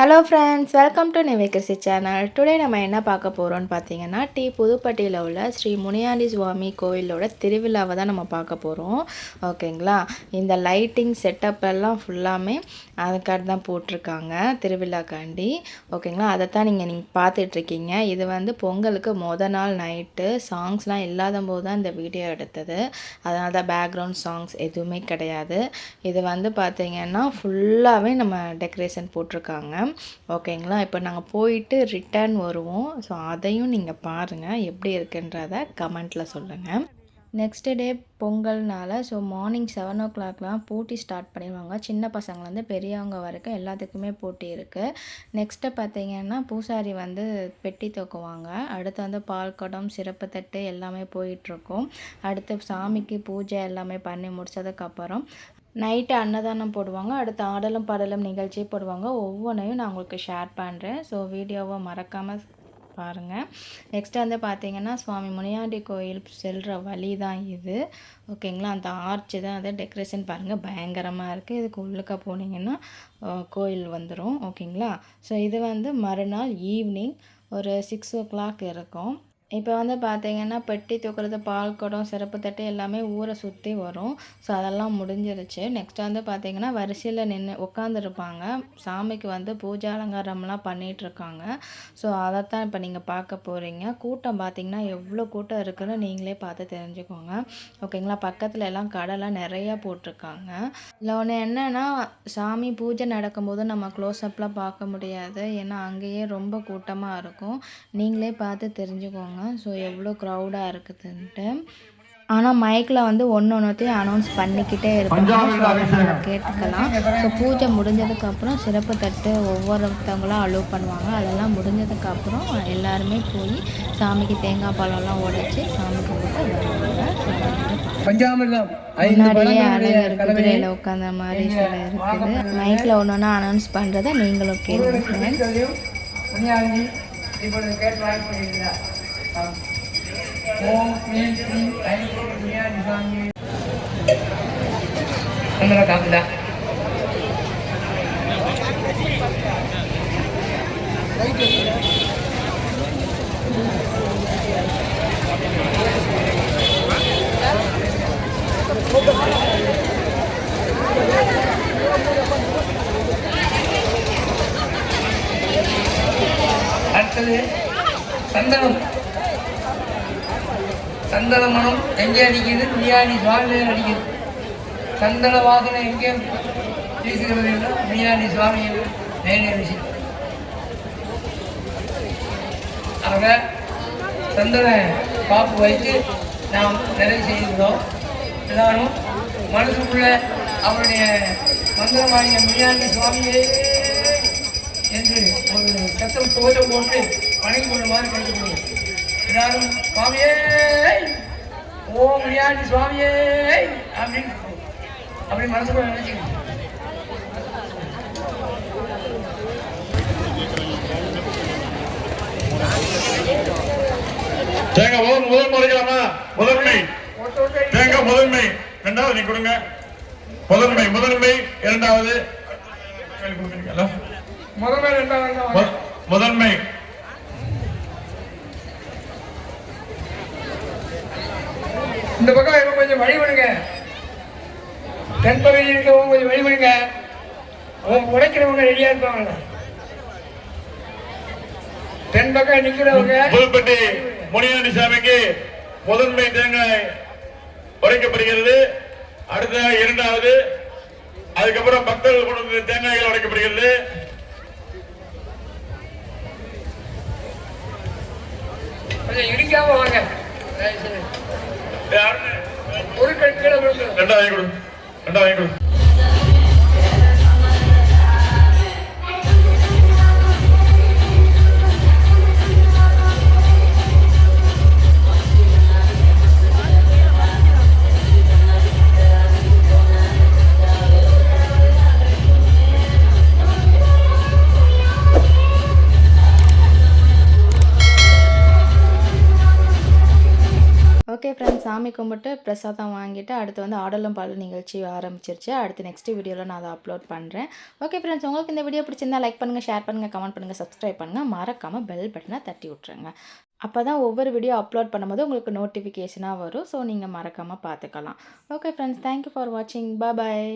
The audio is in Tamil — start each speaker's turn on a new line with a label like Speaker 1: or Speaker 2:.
Speaker 1: ஹலோ ஃப்ரெண்ட்ஸ் வெல்கம் டு நிவேகசி சேனல் டுடே நம்ம என்ன பார்க்க போகிறோம்னு பார்த்தீங்கன்னா டி புதுப்பட்டியில் உள்ள ஸ்ரீ முனியாண்டி சுவாமி கோவிலோட திருவிழாவை தான் நம்ம பார்க்க போகிறோம் ஓகேங்களா? இந்த லைட்டிங் செட்டப் எல்லாம் ஃபுல்லாமே அதுக்காக தான் போட்டிருக்காங்க திருவிழாக்காண்டி. ஓகேங்களா? அதை தான் நீங்கள் நீங்கள் பார்த்துட்ருக்கீங்க இது வந்து பொங்கலுக்கு மொதல் நாள் நைட்டு சாங்ஸ்லாம் இல்லாத போது தான் இந்த வீடியோ எடுத்தது. அதனால தான் பேக்ரவுண்ட் சாங்ஸ் எதுவுமே கிடையாது. இது வந்து பார்த்தீங்கன்னா ஃபுல்லாகவே நம்ம டெக்கரேஷன் போட்டிருக்காங்க. ஓகேங்களா? இப்போ நாங்கள் போயிட்டு ரிட்டர்ன் வருவோம். ஸோ அதையும் நீங்கள் பாருங்கள் எப்படி இருக்குன்றத கமெண்ட்டில் சொல்லுங்கள் நெக்ஸ்ட் டே பொங்கல்னால ஸோ மார்னிங் செவன் ஓ கிளாக்லாம் போட்டி ஸ்டார்ட் பண்ணிடுவாங்க. சின்ன பசங்கள்லேருந்து பெரியவங்க வரைக்கும் எல்லாத்துக்குமே போட்டி இருக்குது நெக்ஸ்ட்டு பார்த்தீங்கன்னா பூசாரி வந்து பெட்டி தூக்குவாங்க. அடுத்து வந்து பால் குடம் சிறப்பு தட்டு எல்லாமே போயிட்டுருக்கும் அடுத்து சாமிக்கு பூஜை எல்லாமே பண்ணி முடிச்சதுக்கப்புறம் நைட்டு அன்னதானம் போடுவாங்க அடுத்து ஆடலும் பாடலும் நிகழ்ச்சி போடுவாங்க. ஒவ்வொன்றையும் நான் உங்களுக்கு ஷேர் பண்ணுறேன் ஸோ வீடியோவை மறக்காமல் பாருங்கள் நெக்ஸ்ட்டு வந்து பார்த்தீங்கன்னா சுவாமி முனியாண்டி கோயில் செல்கிற வழி தான் இது ஓகேங்களா அந்த ஆர்ச்சு தான் அதை டெக்கரேஷன் பாருங்கள் பயங்கரமாக இருக்குது இதுக்கு உள்ளுக்க போனீங்கன்னா கோயில் வந்துடும் ஓகேங்களா ஸோ இது வந்து மறுநாள் ஈவினிங் ஒரு சிக்ஸ் ஓ கிளாக் இருக்கும். இப்போ வந்து பார்த்திங்கன்னா பெட்டி தூக்குறது பால் குடம் சிறப்பு தட்டு எல்லாமே ஊரை சுற்றி வரும். ஸோ அதெல்லாம் முடிஞ்சிருச்சு. நெக்ஸ்ட் வந்து பார்த்திங்கன்னா வரிசையில் நின்று உட்காந்துருப்பாங்க சாமிக்கு வந்து பூஜை அலங்காரம்லாம் பண்ணிகிட்ருக்காங்க ஸோ அதைத்தான் இப்போ நீங்கள் பார்க்க போகிறீங்க கூட்டம் பார்த்திங்கன்னா எவ்வளோ கூட்டம் இருக்குன்னு நீங்களே பார்த்து தெரிஞ்சுக்கோங்க. ஓகேங்களா? பக்கத்தில் எல்லாம் கடைலாம் நிறையா போட்டிருக்காங்க. இல்லை ஒன்று என்னென்னா சாமி பூஜை நடக்கும்போது நம்ம க்ளோஸ்அப்லாம் பார்க்க முடியாது. ஏன்னா அங்கேயே ரொம்ப கூட்டமாக இருக்கும். நீங்களே பார்த்து தெரிஞ்சுக்கோங்க. ஸோ எவ்வளோ க்ரௌடாக இருக்குதுன்ட்டு. ஆனால் மைக்கில் வந்து ஒன்று ஒன்றுத்தையும் அனௌன்ஸ் பண்ணிக்கிட்டே இருப்பாங்க. ஸோ அதை நம்ம கேட்டுக்கலாம். ஸோ பூஜை முடிஞ்சதுக்கப்புறம் சிறப்பு தட்டு ஒவ்வொருத்தவங்களாம் அலோவ் பண்ணுவாங்க. அதெல்லாம் முடிஞ்சதுக்கப்புறம் எல்லாருமே போய் சாமிக்கு தேங்காய் பழம்லாம் உடைச்சி சாமி கும்பிட்டு வருவாங்க. முன்னாடியே அழகர் குதிரையில் உட்காந்த மாதிரி சில இருக்குது. மைக்கில் ஒன்று ஒன்று அனௌன்ஸ் பண்ணுறதை நீங்களும் கேளுங்க friends.
Speaker 2: கலவையும் முனியாண்டி இப்பொழுது கேட்டு வாங்கி பண்ணியிருக்கிறார் ஓம் ஸ்ரீம் ஸ்ரீம் ஐந்து முனியாண்டி சுவாமி நல்லா காப்பிதா அடுத்தது சந்தனம் சந்தன மனம் எங்கே அடிக்குது? முனியாண்டி சுவாமியில் அடிக்குது. சந்தன வாசனை எங்கே? வீசுகிறது என்றால் முனியாண்டி சுவாமியில் மேலே விஷயம் ஆக சந்தன காப்பு வைத்து நாம் நிறைவு செய்கிறோம் எல்லாரும் மனசுக்குள்ள அவருடைய மந்திரமாடிய முனியாண்டி சுவாமியே என்று ஒரு சத்தம் கோஷம் போட்டு வணங்கி கொள்ளுமாறு கேட்டுக்கொள்கிறேன் எல்லாரும் சுவாமியே! ஓ முனியாண்டி சுவாமியே! அப்படின்னு அப்படி மனசுக்குள்ள நினைச்சுக்கணும்.
Speaker 3: தேங்காய் முதல் முதல் முறைக்கலாமா? முதன்மை. தேங்காய் முதன்மை. ரெண்டாவது நீ கொடுங்க. முதன்மை முதன்மை இரண்டாவது. முதன்மை.
Speaker 2: கொஞ்சம் வழிபடுங்க விடுங்க இருக்கவங்க கொஞ்சம் வழிபடுங்க அவங்க உடைக்கிறவங்க ரெடியா இருப்பாங்க தென் பக்கம் நிக்கிறவங்க
Speaker 3: புதுப்பட்டி முனியாண்டி சாமிக்கு முதன்மை தேங்காய் உடைக்கப்படுகிறது. அடுத்த இரண்டாவது அதுக்கப்புறம் பக்தர்கள் கொண்டு வந்த தேங்காய்கள் உடைக்கப்படுகிறது.
Speaker 2: ஒரு கீழே விழுந்து
Speaker 3: ரெண்டாவது
Speaker 1: சாமி கும்பிட்டு பிரசாதம் வாங்கிட்டு அடுத்து வந்து ஆடலும் பாடலும் நிகழ்ச்சி ஆரம்பிச்சிருச்சு. அடுத்து நெக்ஸ்ட் வீடியோவில் நான் அதை அப்லோட் பண்ணுறேன் ஓகே ஃப்ரெண்ட்ஸ் உங்களுக்கு இந்த வீடியோ பிடிச்சிருந்தா லைக் பண்ணுங்கள் ஷேர் பண்ணுங்கள் கமெண்ட் பண்ணுங்கள் சப்ஸ்கிரைப் பண்ணுங்கள் மறக்காமல் பெல் பட்டனை தட்டி விட்ருங்க அப்போ தான் ஒவ்வொரு வீடியோ அப்லோட் பண்ணும்போது உங்களுக்கு நோட்டிஃபிகேஷனாக வரும். ஸோ நீங்கள் மறக்காமல் பார்த்துக்கலாம் ஓகே ஃப்ரெண்ட்ஸ் தேங்க்யூ ஃபார் வாட்சிங் பாய்